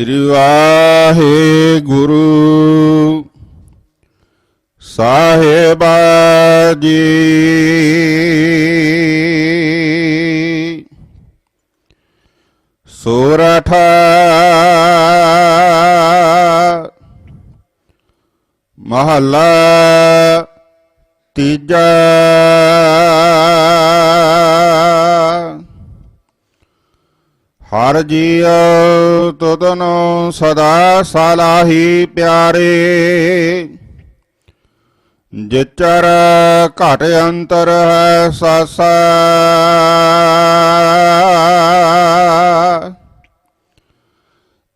ਸ੍ਰੀ ਵਾਹਿਗੁਰੂ। ਸਾਹਿਬਾ ਜੀ। ਸੋਰਠ। ਮਹੱਲਾ ਤੀਜਾ। ਹਰ ਜੀਉ ਤੁਧਨੋ ਸਦਾ ਸਲਾਹੀ ਪਿਆਰੇ। ਜਿਚਰ ਘਟ ਅੰਤਰ ਹੈ ਸਾਸਾ।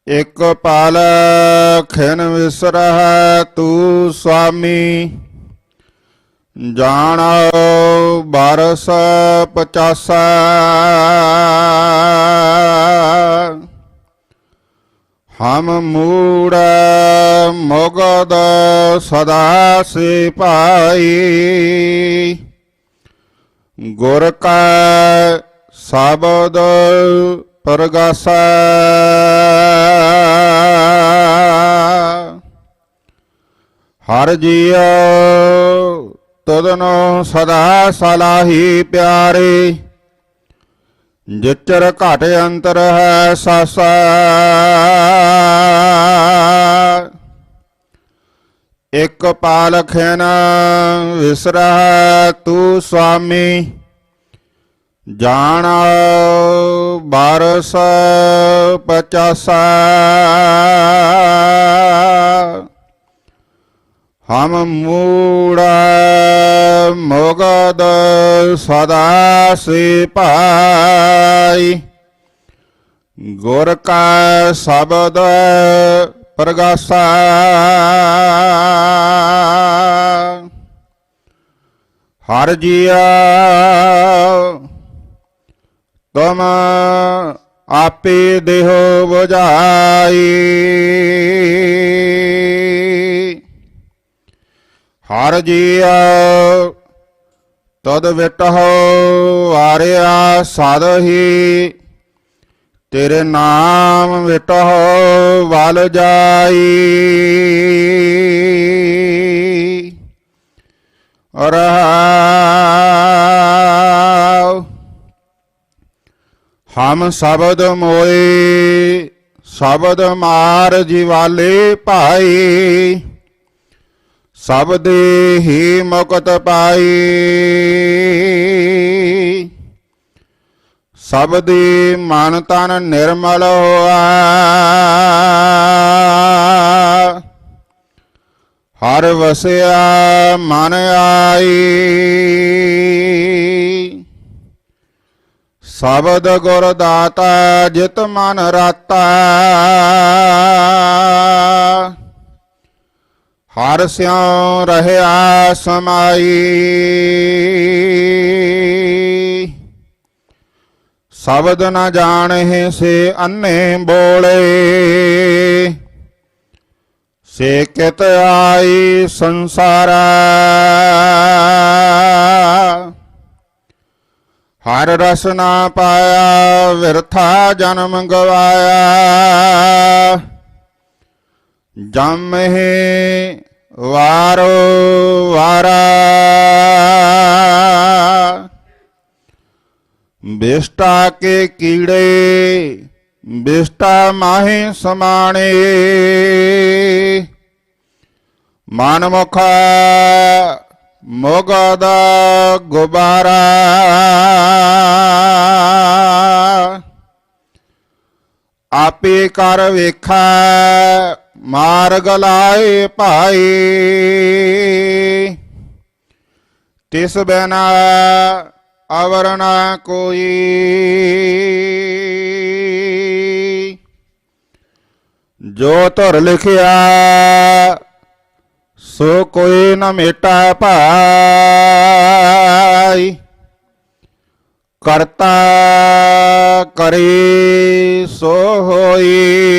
ਇਕ ਪਲ ਖਿਨ ਵਿਸਰਹਿ ਤੂ ਸੁਆਮੀ ਜਾਣੋ ਬਰਸ ਪਚਾਸਾ। ਹਮ ਮੂੜ ਮਗਦ ਸਦਾ ਸੇ ਪਾਈ ਗੁਰ ਕਾ ਸ਼ਬਦ ਪਰਗਾਸਾ। ਹਰ ਜੀਉ ਤਦਨੋ ਸਦਾ ਸਲਾਹੀ ਪਿਆਰੇ। ਜਿਚਰ ਘਟ ਅੰਤਰ ਹੈ ਸਾਸਾ ਇਕ ਪਾਲਖਨ ਵਿਸਰਹ ਤੂ ਸੁਆਮੀ ਜਾਣ ਬਾਰਸ ਪਚਾਸਾ ਹਮ ਮੂੜ ਮੁਗਦ ਸਦਾ ਸੇ ਭਾਈ ਗੁਰ ਕਾ ਸ਼ਬਦ ਪ੍ਰਗਾਸਾ। ਹਰ ਜੀਆ ਤੁਮ ਆਪੇ ਦੇਹੋ ਬੁਝਾਈ। ਹਰ ਜੀਉ ਤਦ ਵਿਟਹੁ ਵਾਰਿਆ ਸਦ ਹੀ ਤੇਰੇ ਨਾਮ ਵਿਟਹੁ ਵਲ ਜਾਈ। ਰਹਾਉ, ਹਮ ਸ਼ਬਦ ਮੋਏ ਸ਼ਬਦ ਮਾਰ ਜਿਵਾਲੇ ਭਾਈ। ਸਭ ਦੇ ਹੀ ਮੁਕਤ ਪਾਈ। ਸਭ ਦੇ ਮਨ ਤਨ ਨਿਰਮਲ ਹੋਆ। ਹਰ ਵਸਿਆ ਮਨ ਆਈ। ਸ਼ਬਦ ਗੁਰ ਦਾਤਾ ਜਿਤ ਮਨ ਰਾਤਾ। ਹਰ ਸਿਉ ਰਹਿਆ ਸਮਾਈ। ਸ਼ਬਦ ਨ ਜਾਣਹਿ ਸੇ ਅੰਨੇ ਬੋਲੇ। ਸੇ ਕਿਤ ਆਈ ਸੰਸਾਰਾ। ਹਰ ਰਸ ਨਾ ਪਾਇਆ, ਵਿਰਥਾ ਜਨਮ ਗਵਾਇਆ। ਜਮ ਹੈ वारो वारा। बेष्टा के कीड़े बेष्टा माही समाणे। मानमुख मोगद गुबारा आपे कर वेखा मार्ग लाए पाए। तिस बिना अवरना कोई। जो तुर लिखिया, सो कोई न मेटा पाई करता करी सो होई।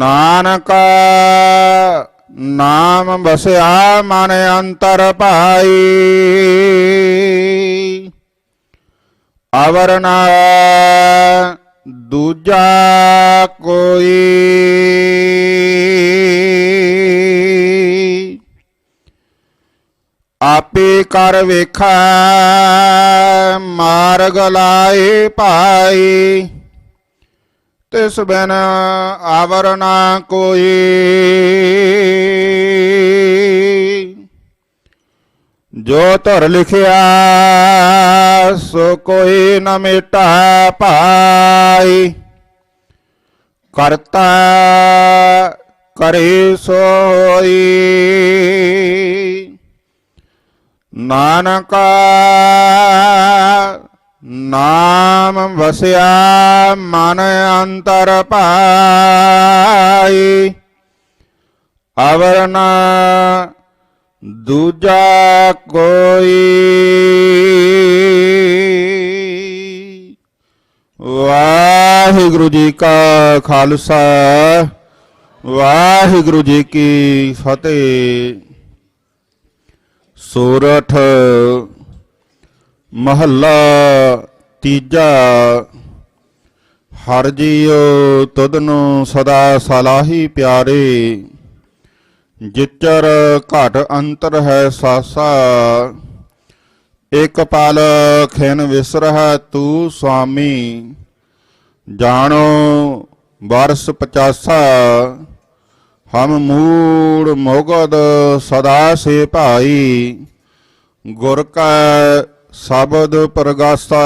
ਨਾਨਕ, ਨਾਮ ਵਸਿਆ ਮਨ ਅੰਤਰ ਭਾਈ ਅਵਰ ਦੂਜਾ ਕੋਈ। ਆਪੇ ਕਰ ਵੇਖਾ, ਮਾਰਗ ਲਾਏ ਭਾਈ ਤਿਸ ਬਿਨ ਆਵਰ ਨਾ ਕੋਈ। ਜੋ ਧੁਰ ਲਿਖਿਆ, ਸੋ ਕੋਈ ਨ ਮੇਟਾ ਪਾਈ। ਕਰਤਾ ਕਰੇ ਸੋਈ। ਨਾਨਕ ਨਾਮ ਵਸਿਆ ਮਨ ਅੰਤਰ ਭਾਈ ਅਵਰ ਦੂਜਾ ਕੋਈ ਵਾਹਿਗੁਰੂ ਜੀ ਕਾ ਖਾਲਸਾ, ਵਾਹਿਗੁਰੂ ਜੀ ਕੀ ਫਤਿਹ। ਸੂਰਠ ਮਹੱਲਾ ਤੀਜਾ, ਹਰ ਜੀਉ ਤੁਧਨੂੰ ਸਦਾ ਸਲਾਹੀ ਪਿਆਰੇ, ਜਿਚਰ ਘਟ ਅੰਤਰ ਹੈ ਸਾਸਾ, ਇਕ ਪਲ ਖਿਨ ਵਿਸਰਹ ਤੂ ਸੁਆਮੀ ਜਾਣੋ ਵਰਸ 50 ਹਮ ਮੂੜ ਮੋਗਦ ਸਦਾ ਸੇ ਭਾਈ, ਗੁਰ ਕਾ ਸ਼ਬਦ ਪ੍ਰਗਾਸਾ